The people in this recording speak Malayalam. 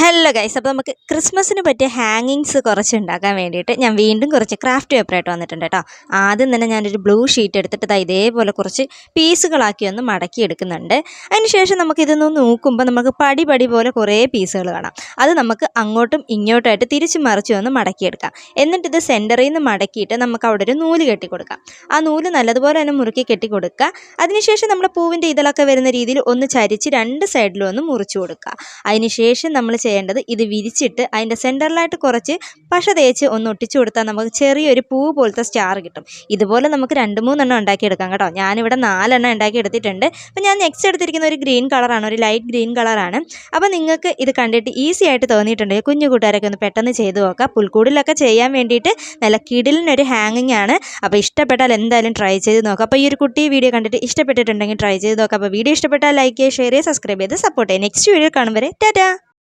ഹലോ ഗൈസ് അപ്പോൾ നമുക്ക് ക്രിസ്മസിന് പറ്റിയ ഹാങ്ങിങ്സ് കുറച്ച് ഉണ്ടാക്കാൻ വേണ്ടിയിട്ട് ഞാൻ വീണ്ടും കുറച്ച് ക്രാഫ്റ്റ് പേപ്പറായിട്ട് വന്നിട്ടുണ്ട് കേട്ടോ ആദ്യം തന്നെ ഞാനൊരു ബ്ലൂ ഷീറ്റ് എടുത്തിട്ട് ദാ ഇതേപോലെ കുറച്ച് പീസുകളാക്കി ഒന്ന് മടക്കി എടുക്കുന്നുണ്ട്. അതിനുശേഷം നമുക്ക് ഇതൊന്ന് നോക്കുമ്പോൾ നമുക്ക് പടി പടി പോലെ കുറേ പീസുകൾ കാണാം. അത് നമുക്ക് അങ്ങോട്ടും ഇങ്ങോട്ടുമായിട്ട് തിരിച്ചു മറിച്ച് ഒന്ന് മടക്കിയെടുക്കാം എന്നിട്ട് ഇത് സെന്ററിൽ നിന്ന് മടക്കിയിട്ട് നമുക്ക് അവിടെ ഒരു നൂൽ കെട്ടി കൊടുക്കാം. ആ നൂൽ നല്ലതുപോലെ തന്നെ മുറുക്കി കെട്ടി കൊടുക്കുക. അതിനുശേഷം നമ്മുടെ പൂവിന്റെ ഇതിലൊക്കെ വരുന്ന രീതിയിൽ ഒന്ന് ചരിച്ച് രണ്ട് സൈഡിലും ഒന്ന് മുറിച്ച് കൊടുക്കുക. അതിനുശേഷം നമ്മൾ ചെയ്യേണ്ടത് ഇത് വിരിച്ചിട്ട് അതിന്റെ സെന്ററിലായിട്ട് കുറച്ച് പശ തേച്ച് ഒന്ന് ഒട്ടിച്ചു കൊടുത്താൽ നമുക്ക് ചെറിയൊരു പൂ പോലത്തെ സ്റ്റാർ കിട്ടും. ഇതുപോലെ നമുക്ക് രണ്ട് മൂന്നെണ്ണം ഉണ്ടാക്കിയെടുക്കാം കേട്ടോ. ഞാനിവിടെ നാലെണ്ണം ഉണ്ടാക്കി എടുത്തിട്ടുണ്ട് അപ്പോൾ ഞാൻ നെക്സ്റ്റ് എടുത്തിരിക്കുന്ന ഒരു ഗ്രീൻ കളറാണ് ഒരു ലൈറ്റ് ഗ്രീൻ കളറാണ് അപ്പോൾ നിങ്ങൾക്ക് ഇത് കണ്ടിട്ട് ഈസി ആയിട്ട് തോന്നിയിട്ടുണ്ടെങ്കിൽ കുഞ്ഞു കൂട്ടുകാരൊക്കെ ഒന്ന് പെട്ടെന്ന് ചെയ്ത് നോക്കാം പുൽക്കൂടിലൊക്കെ ചെയ്യാൻ വേണ്ടിയിട്ട് നല്ല കിടിലിനൊരു ഹാങ്ങിങ് ആണ്. അപ്പോൾ ഇഷ്ടപ്പെട്ടാൽ എന്തായാലും ട്രൈ ചെയ്ത് നോക്കാം അപ്പോൾ ഈ ഒരു കുട്ടി വീഡിയോ കണ്ടിട്ട് ഇഷ്ടപ്പെട്ടിട്ടുണ്ടെങ്കിൽ ട്രൈ ചെയ്ത് നോക്കാം അപ്പോൾ വീഡിയോ ഇഷ്ടപ്പെട്ടാൽ ലൈക്ക് ചെയ്യുക ഷെയർ ചെയ്യുക സബ്സ്ക്രൈബ് ചെയ്ത് സപ്പോർട്ട് ചെയ്യുക. നെക്സ്റ്റ് വീഡിയോ കാണും വരെ. ടാറ്റാ!